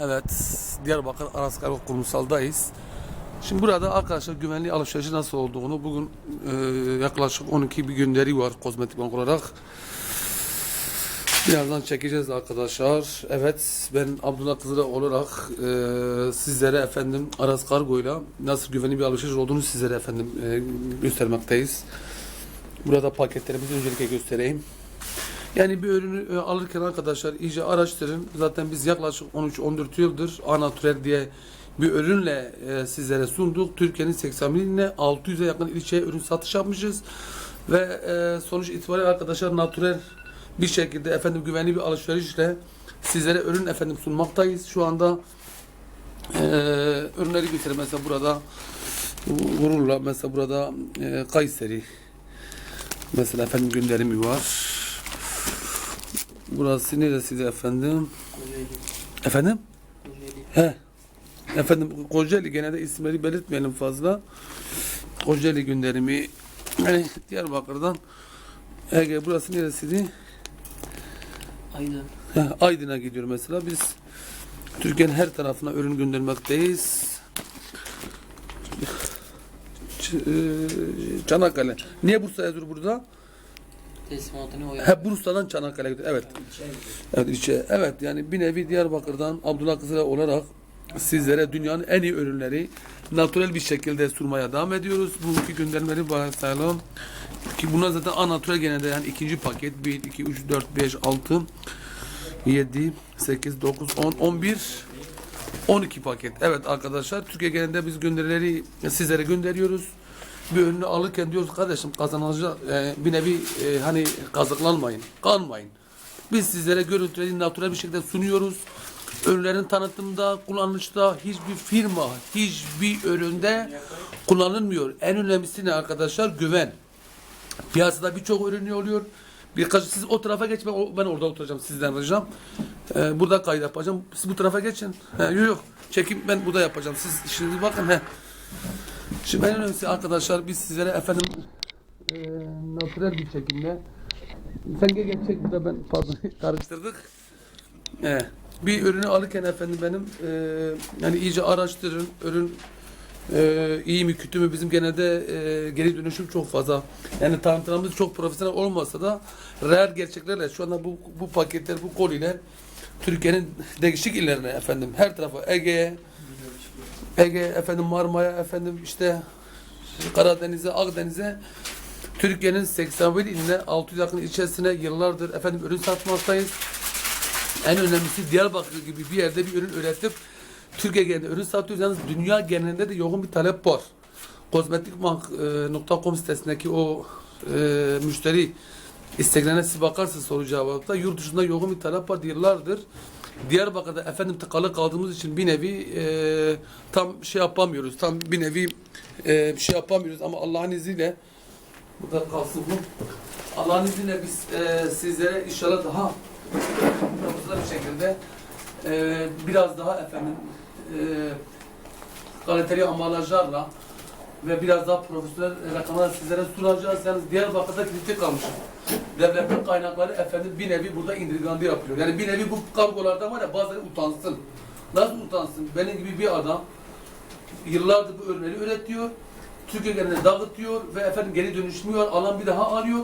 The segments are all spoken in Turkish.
Evet, Diyarbakır Araskar Kurumsal'dayız. Şimdi burada arkadaşlar güvenli alışverişi nasıl olduğunu bugün e, yaklaşık 12 bir gönderi var kozmetik bank olarak. Birazdan çekeceğiz arkadaşlar. Evet ben Abdullah Kızıra olarak e, sizlere efendim Aras Kargo'yla nasıl güvenli bir alışveriş olduğunu sizlere efendim e, göstermekteyiz. Burada paketlerimizi öncelikle göstereyim. Yani bir ürünü e, alırken arkadaşlar iyice araştırın. Zaten biz yaklaşık 13-14 yıldır Anatürel diye bir ürünle e, sizlere sunduk. Türkiye'nin 80 iline 600'e yakın ilçeye ürün satış yapmışız. Ve e, sonuç itibariyle arkadaşlar natürel bir şekilde efendim güvenli bir alışverişle sizlere ürün efendim sunmaktayız. Şu anda ürünleri göstereyim. Mesela burada gururla mesela burada Kayseri mesela efendim gönderimi var. Burası neresi de efendim? Efendim? He. Efendim Kocaeli gene de isimleri belirtmeyelim fazla. Kocaeli gönderimi yani Diyarbakır'dan Ege burası neresiydi? Heh, Aydın'a gidiyor mesela. Biz Türkiye'nin her tarafına ürün göndermekteyiz. E, Çanakkale. Niye Bursa yazıyor burada? Teslimatını o. He Bursa'dan Çanakkale'ye gidiyor. Evet. Evet ilçe. Evet yani bir nevi Diyarbakır'dan Abdullah Kızılay olarak sizlere dünyanın en iyi ürünleri natürel bir şekilde sunmaya devam ediyoruz. Bu iki göndermeleri varsayalım. Ki bunlar zaten anatürel genelde yani ikinci paket 1, 2, 3, 4, 5, 6, 7, 8, 9, 10, 11, 12 paket. Evet arkadaşlar Türkiye genelinde biz gönderileri sizlere gönderiyoruz. Bir ürünü alırken diyoruz kardeşim kazanacak e, bir nevi e, hani kazıklanmayın, kanmayın. Biz sizlere görüntüleri natürel bir şekilde sunuyoruz. Ürünlerin tanıtımında, kullanışta hiçbir firma, hiçbir üründe kullanılmıyor. En önemlisi ne arkadaşlar? Güven. Piyasada birçok ürün oluyor. Birkaç siz o tarafa geç ben, o- ben orada oturacağım sizden ricam. Ee, burada kayıt yapacağım. Siz bu tarafa geçin. He, yok yok. Çekim ben burada yapacağım. Siz şimdi bakın he. Şimdi en önemlisi arkadaşlar biz sizlere efendim e, natürel bir şekilde sen gel gel çek burada ben pardon karıştırdık. He. Bir ürünü alırken efendim benim e, yani iyice araştırın. Ürün ee, iyi mi kötü mü bizim genelde e, geri dönüşüm çok fazla. Yani tanıtımımız çok profesyonel olmasa da real gerçeklerle şu anda bu, bu paketler bu koliler Türkiye'nin değişik illerine efendim her tarafa Ege'ye Ege efendim Marmara efendim işte Karadeniz'e Akdeniz'e Türkiye'nin 81 iline 600 yakın ilçesine yıllardır efendim ürün satmaktayız. En önemlisi Diyarbakır gibi bir yerde bir ürün üretip Türkiye genelinde ürün satıyoruz. Yalnız dünya genelinde de yoğun bir talep var. Kozmetikbank.com sitesindeki o e, müşteri isteklerine siz bakarsanız soru cevapta yurt dışında yoğun bir talep var yıllardır. Diyarbakır'da efendim tıkalı kaldığımız için bir nevi e, tam şey yapamıyoruz. Tam bir nevi e, şey yapamıyoruz ama Allah'ın izniyle burada kalsın bu. Allah'ın izniyle biz e, sizlere inşallah daha profesyonel bir şekilde e, biraz daha efendim e, kaliteli ambalajlarla ve biraz daha profesyonel rakamlar sizlere sunacağız. Yalnız Diyarbakır'da kritik kalmış. Devletin kaynakları efendim bir nevi burada indirgandı yapıyor. Yani bir nevi bu kargolardan var ya bazıları utansın. Nasıl utansın? Benim gibi bir adam yıllardır bu ürünleri üretiyor. Türkiye genelinde dağıtıyor ve efendim geri dönüşmüyor. Alan bir daha arıyor.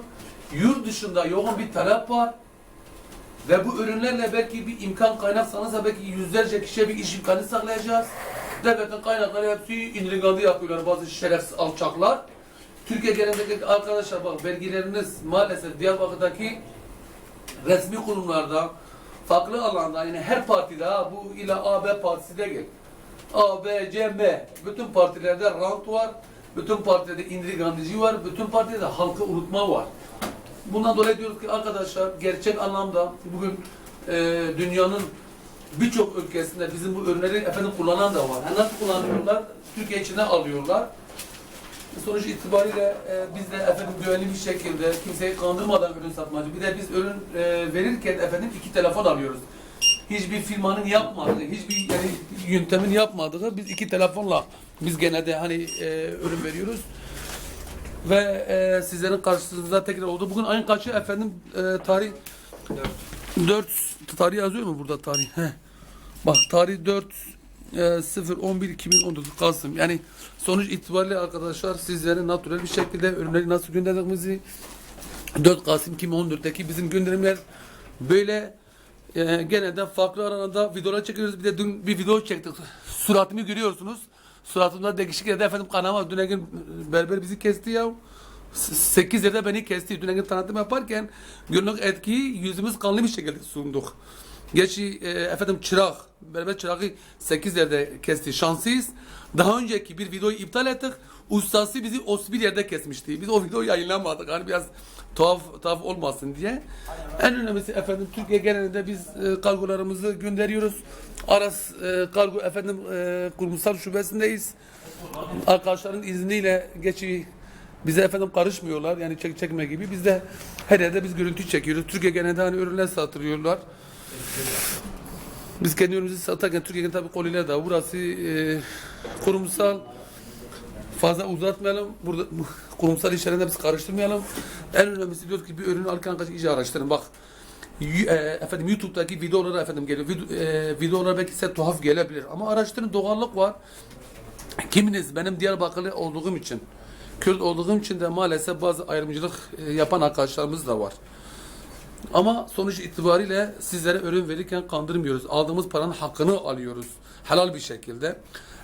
Yurt dışında yoğun bir talep var. Ve bu ürünlerle belki bir imkan kaynaksanız belki yüzlerce kişiye bir iş imkanı sağlayacağız. Devletin kaynakları hepsi indirgandı yapıyorlar bazı şerefsiz alçaklar. Türkiye genelindeki arkadaşlar bak vergileriniz maalesef Diyarbakır'daki resmi kurumlarda farklı alanda yani her partide ha, bu ila A, B partisi değil. A, B, C, M. Bütün partilerde rant var. Bütün partilerde indirgandıcı var. Bütün partilerde halkı unutma var. Bundan dolayı diyoruz ki arkadaşlar gerçek anlamda bugün e, dünyanın birçok ülkesinde bizim bu ürünleri efendim kullanan da var. Yani nasıl kullanıyorlar? Türkiye içine alıyorlar. Sonuç itibariyle e, biz de efendim güvenli bir şekilde kimseyi kandırmadan ürün satmacı. Bir de biz ürün e, verirken efendim iki telefon alıyoruz. Hiçbir firmanın yapmadığı, hiçbir yani yöntemin yapmadığı biz iki telefonla biz genelde hani e, ürün veriyoruz. Ve e, sizlerin karşınızda tekrar oldu. Bugün ayın kaçı efendim e, tarih 4 tarih yazıyor mu burada tarih? Heh. Bak tarih 4 e, 0 11 2019 Kasım. Yani sonuç itibariyle arkadaşlar sizlere natürel bir şekilde ürünleri nasıl gönderdiğimizi 4 Kasım 2014'teki bizim gönderimler böyle e, genelde farklı arada videolar çekiyoruz. Bir de dün bir video çektik. Suratımı görüyorsunuz. Suratımda değişik yerde efendim kanama. Dün gün berber bizi kesti ya. 8 yerde beni kesti. Dün gün tanıtım yaparken günlük etkiyi yüzümüz kanlı bir şekilde sunduk. Geçi e, efendim çırak, berber çırağı 8 yerde kesti. Şanslıyız. Daha önceki bir videoyu iptal ettik. Ustası bizi o bir yerde kesmişti. Biz o videoyu yayınlamadık. Hani biraz tuhaf tuhaf olmasın diye. En önemlisi efendim Türkiye genelinde biz e, kargolarımızı gönderiyoruz. Aras e, kargo efendim e, kurumsal şubesindeyiz. Arkadaşların izniyle geçi bize efendim karışmıyorlar. Yani çek çekme gibi. Biz de her yerde biz görüntü çekiyoruz. Türkiye genelinde hani ürünler satılıyorlar. Biz kendi ürünümüzü satarken Türkiye'nin tabii koliler de burası e, kurumsal fazla uzatmayalım. Burada bu kurumsal işlerinde biz karıştırmayalım. En önemlisi diyor ki bir ürünü alırken arkadaşlar iyice araştırın. Bak e, efendim YouTube'daki videolara efendim geliyor. Video, e, videolar belki size tuhaf gelebilir ama araştırın doğallık var. Kiminiz benim Diyarbakırlı olduğum için Kürt olduğum için de maalesef bazı ayrımcılık e, yapan arkadaşlarımız da var. Ama sonuç itibariyle sizlere ürün verirken kandırmıyoruz. Aldığımız paranın hakkını alıyoruz. Helal bir şekilde.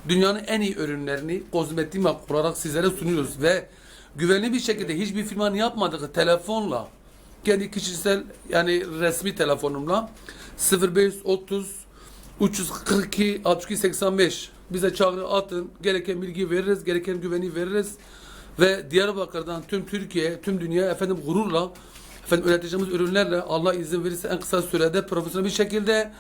Dünyanın en iyi ürünlerini kozmetik olarak sizlere sunuyoruz ve güvenli bir şekilde hiçbir firmanın yapmadığı telefonla kendi kişisel yani resmi telefonumla 0530 342 62 85 bize çağrı atın. Gereken bilgi veririz, gereken güveni veririz. Ve Diyarbakır'dan tüm Türkiye, tüm dünya efendim gururla efendim üreteceğimiz ürünlerle Allah izin verirse en kısa sürede profesyonel bir şekilde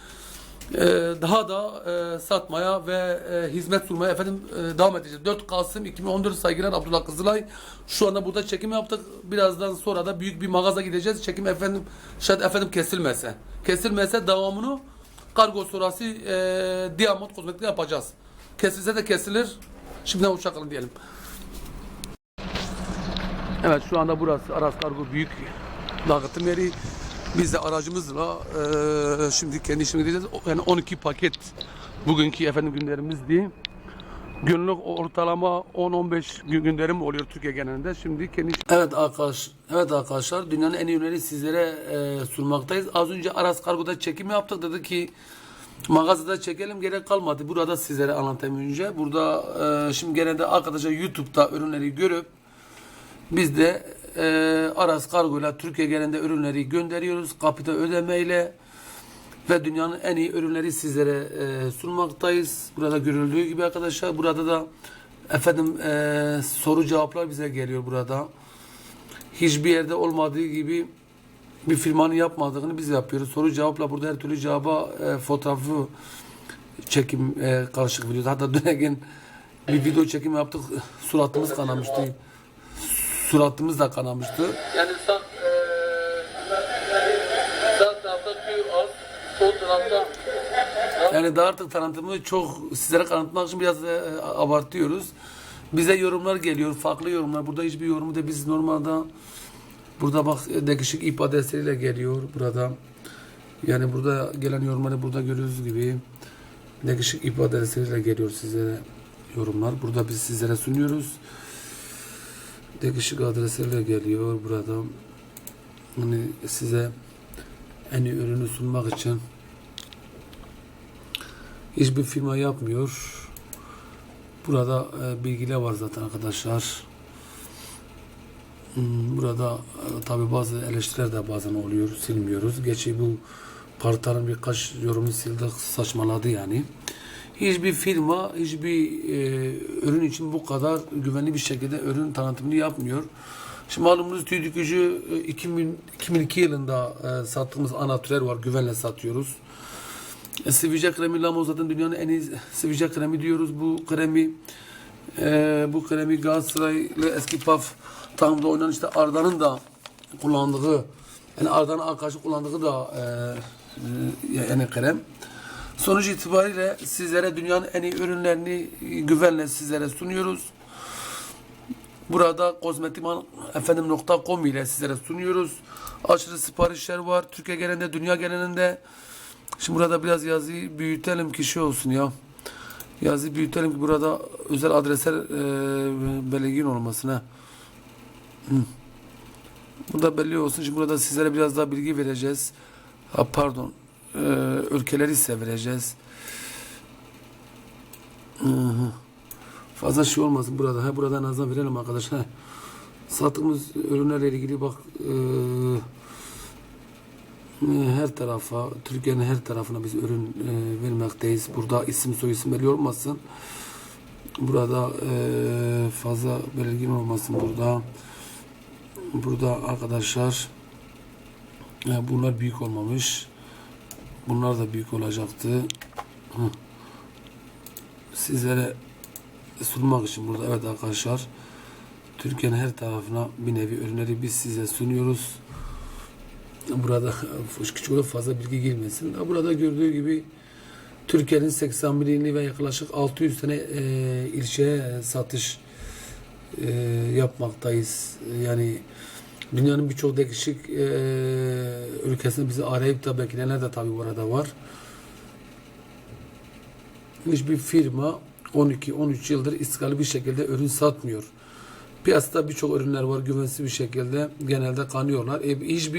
e, daha da e, satmaya ve e, hizmet sunmaya efendim e, devam edeceğiz. 4 Kasım 2014 saygılar Abdullah Kızılay. Şu anda burada çekim yaptık. Birazdan sonra da büyük bir mağaza gideceğiz. Çekim efendim şayet efendim kesilmese. Kesilmese devamını kargo sonrası e, Diamond kozmetikte yapacağız. Kesilse de kesilir. Şimdiden uçak alın diyelim. Evet şu anda burası Aras Kargo büyük dağıtım yeri. Biz de aracımızla eee, şimdi kendi işimize gideceğiz. Yani 12 paket bugünkü efendim günlerimiz diye. Günlük ortalama 10-15 gün gönderim oluyor Türkiye genelinde. Şimdi kendi Evet arkadaş, evet arkadaşlar dünyanın en iyi ürünleri sizlere eee, sunmaktayız. Az önce Aras Kargo'da çekim yaptık. Dedi ki mağazada çekelim gerek kalmadı. Burada sizlere anlatayım önce. Burada eee, şimdi genelde arkadaşlar YouTube'da ürünleri görüp biz de e, Aras Kargo ile Türkiye genelinde ürünleri gönderiyoruz. Kapita ödemeyle ve dünyanın en iyi ürünleri sizlere e, sunmaktayız. Burada görüldüğü gibi arkadaşlar. Burada da efendim e, soru cevaplar bize geliyor burada. Hiçbir yerde olmadığı gibi bir firmanın yapmadığını biz yapıyoruz. Soru cevapla burada her türlü cevaba e, fotoğrafı çekim e, karışık videosu. Hatta dün gün bir video çekim yaptık. Suratımız kanamıştı suratımız da kanamıştı. Yani sağ, e, sağ tarafta tüy az, sol tarafta yani daha artık tanıtımı çok sizlere kanıtmak için biraz e, abartıyoruz. Bize yorumlar geliyor, farklı yorumlar. Burada hiçbir yorumu da biz normalde burada bak değişik ip adresleriyle geliyor burada. Yani burada gelen yorumları burada görüyoruz gibi değişik ip adresleriyle geliyor sizlere yorumlar. Burada biz sizlere sunuyoruz değişik adreslerle geliyor burada. Hani size en iyi ürünü sunmak için hiçbir firma yapmıyor. Burada e, bilgiler var zaten arkadaşlar. Hmm, Burada e, tabi bazı eleştiriler de bazen oluyor. Silmiyoruz. Geçi bu partarın birkaç yorumu sildik. Saçmaladı yani. Hiçbir firma, hiçbir e, ürün için bu kadar güvenli bir şekilde ürün tanıtımını yapmıyor. Şimdi malumunuz tüy dökücü e, 2000, 2002 yılında e, sattığımız ana türler var. Güvenle satıyoruz. E, sivilce kremi Lamo zaten dünyanın en iyi sivilce kremi diyoruz. Bu kremi e, bu kremi Galatasaray'la eski PAF takımda oynayan işte Arda'nın da kullandığı yani Arda'nın arkadaşı kullandığı da e, e, yani krem. Sonuç itibariyle sizlere dünyanın en iyi ürünlerini güvenle sizlere sunuyoruz. Burada kozmetikman.com ile sizlere sunuyoruz. Aşırı siparişler var. Türkiye genelinde, dünya genelinde Şimdi burada biraz yazıyı büyütelim ki şey olsun ya. Yazıyı büyütelim ki burada özel adresler e, belirgin olmasın ha. Hı. Bu da belli olsun. Şimdi burada sizlere biraz daha bilgi vereceğiz. Ha, pardon. E, ülkeleri hı. Fazla şey olmasın burada. Ha, burada en azından verelim arkadaşlar. Sattığımız ürünlerle ilgili bak e, her tarafa, Türkiye'nin her tarafına biz ürün e, vermekteyiz. Burada isim soy isim belli olmasın. Burada e, fazla belirgin olmasın burada. Burada arkadaşlar e, bunlar büyük olmamış. Bunlar da büyük olacaktı. Sizlere sunmak için burada evet arkadaşlar Türkiye'nin her tarafına bir nevi ürünleri biz size sunuyoruz. Burada küçük olup fazla bilgi girmesin. Burada gördüğü gibi Türkiye'nin 81 ilini ve yaklaşık 600 tane e, ilçeye satış e, yapmaktayız. Yani dünyanın birçok değişik e, ülkesinde bizi arayıp da bekleyenler de tabii burada var. Hiçbir firma 12-13 yıldır istikrarlı bir şekilde ürün satmıyor. Piyasada birçok ürünler var güvensiz bir şekilde genelde kanıyorlar. E, hiçbir